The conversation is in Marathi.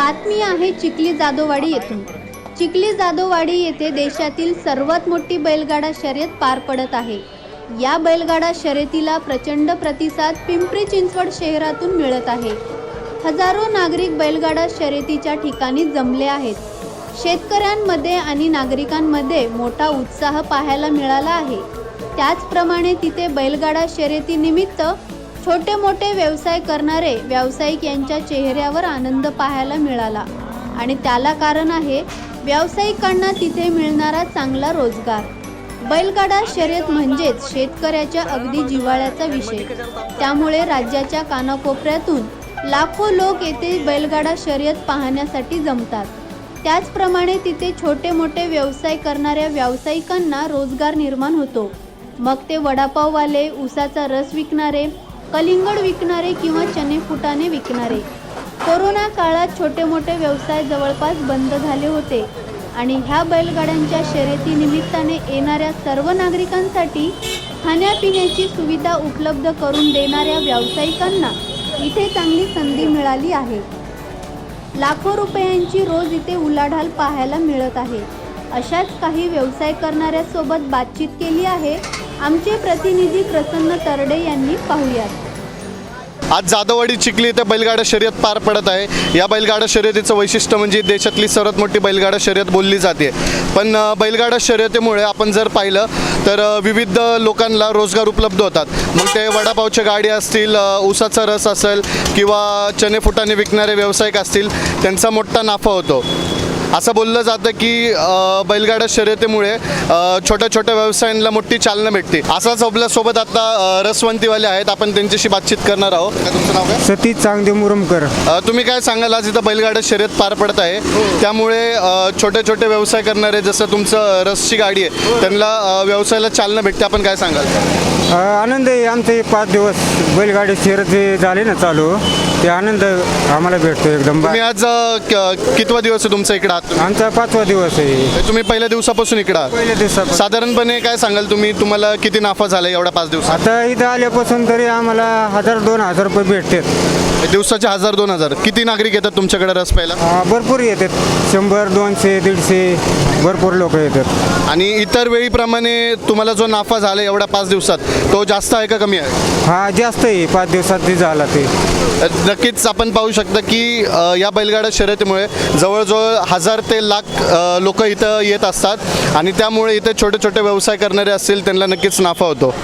बातमी आहे चिखली जादोवाडी येथून. चिखली जादोवाडी येथे देशातील सर्वात मोठी बैलगाडा शर्यत पार पडत आहे. या बैलगाडा शर्यतीला प्रचंड प्रतिसाद पिंपरी चिंचवड शहरातून मिळत आहे. हजारो नागरिक बैलगाडा शर्यतीच्या ठिकाणी जमले आहेत. शेतकऱ्यांमध्ये आणि नागरिकांमध्ये मोठा उत्साह पाहायला मिळाला आहे. त्याचप्रमाणे तिथे बैलगाडा शर्यतीनिमित्त छोटे मोठे व्यवसाय करणारे व्यावसायिक यांच्या चेहऱ्यावर आनंद पाहायला मिळाला. आणि त्याला कारण आहे व्यावसायिकांना तिथे मिळणारा चांगला रोजगार. बैलगाडा शर्यत म्हणजेच शेतकऱ्याच्या अगदी जिव्हाळ्याचा विषय. त्यामुळे राज्याच्या कानाकोपऱ्यातून लाखो लोक येथे बैलगाडा शर्यत पाहण्यासाठी जमतात. त्याचप्रमाणे तिथे छोटे मोठे व्यवसाय करणाऱ्या व्यावसायिकांना रोजगार निर्माण होतो. मग ते वडापाववाले उसाचा रस विकणारे कलिंगड विकणारे किंवा चने फुटाने विकणारे. कोरोना काळात छोटे मोठे व्यवसाय जवळपास बंद झाले होते आणि ह्या बैलगाड्यांच्या शर्यती निमित्ताने येणाऱ्या सर्व नागरिकांसाठी खाण्यापिण्याची सुविधा उपलब्ध करून देणाऱ्या व्यावसायिकांना इथे चांगली संधी मिळाली आहे. लाखो रुपयांची रोज इथे उलाढाल पाहायला मिळत आहे. अशाच काही व्यवसाय करणाऱ्यासोबत बातचीत केली आहे आमचे प्रतिनिधी प्रसन्न तरडे यांनी पाहुयात. आज जादववाडी चिखली इथे बैलगाडा शर्यत पार पडत आहे. या बैलगाडा शर्यतीचं वैशिष्ट्य म्हणजे देशातली सर्वात मोठी बैलगाडा शर्यत बोलली जाते. पण बैलगाडा शर्यतीमुळे आपण जर पाहिलं तर विविध लोकांना रोजगार उपलब्ध होतात. मग ते वडापावच्या गाडी असतील ऊसाचा रस असेल किंवा चणे फुटाने विकणारे व्यावसायिक असतील त्यांचा मोठा नाफा होतो. असं बोललं जातं की अ, बैलगाडा शर्यतीमुळे छोट्या छोट्या व्यवसायांना मोठी चालना भेटते. असाच आपल्यासोबत आता रसवंतीवाले आहेत. आपण त्यांच्याशी बातचीत करणार आहोत. तुमचं नाव काय? सतीश चांगदेव मुरुमकर. तुम्ही काय सांगाल? आज इथं बैलगाडा शर्यत पार पडत आहे. त्यामुळे छोटे छोटे व्यवसाय करणारे जसं तुमचं रसची गाडी आहे त्यांना व्यवसायाला चालना भेटते. आपण काय सांगाल? आनंद आहे. आमचे पाच दिवस बैलगाडी शर्यत जे झाले ना चालू. ते आनंद आम्हाला भेटतो एकदम. तुम्ही आज अ, क- कितवा दिवस आहे तुमचा इकडं? आहात? आमचा पाचवा दिवस आहे. तुम्ही पहिल्या दिवसापासून इकडं आहात. पहिल्या दिवसात साधारणपणे काय सांगाल तुम्ही? तुम्हाला किती नफा झाला एवढ्या पाच दिवसात? आता इथं आल्यापासून तरी आम्हाला हजार दोन हजार रुपये भेटतात. दिवसाचे हजार दोन हजार. किती नागरिक येतात तुमच्याकडे रस प्यायला? अ, भरपूर येतात. शंभर दोनशे दीडशे भरपूर लोक येतात. आणि इतर वेळीप्रमाणे तुम्हाला जो नफा झाला एवढ्या पाच दिवसात तो जास्त आहे का कमी आहे? हा जास्त आहे. पाच दिवसात ते झाला ते. नक्कीच आपण पाहू शकता की अ, या बैलगाडा शर्यतीमुळे जवळजवळ हजार ते लाख लोक इथं येत असतात. आणि त्यामुळे इथे छोटे छोटे व्यवसाय करणारे असतील त्यांना नक्कीच नफा होतो.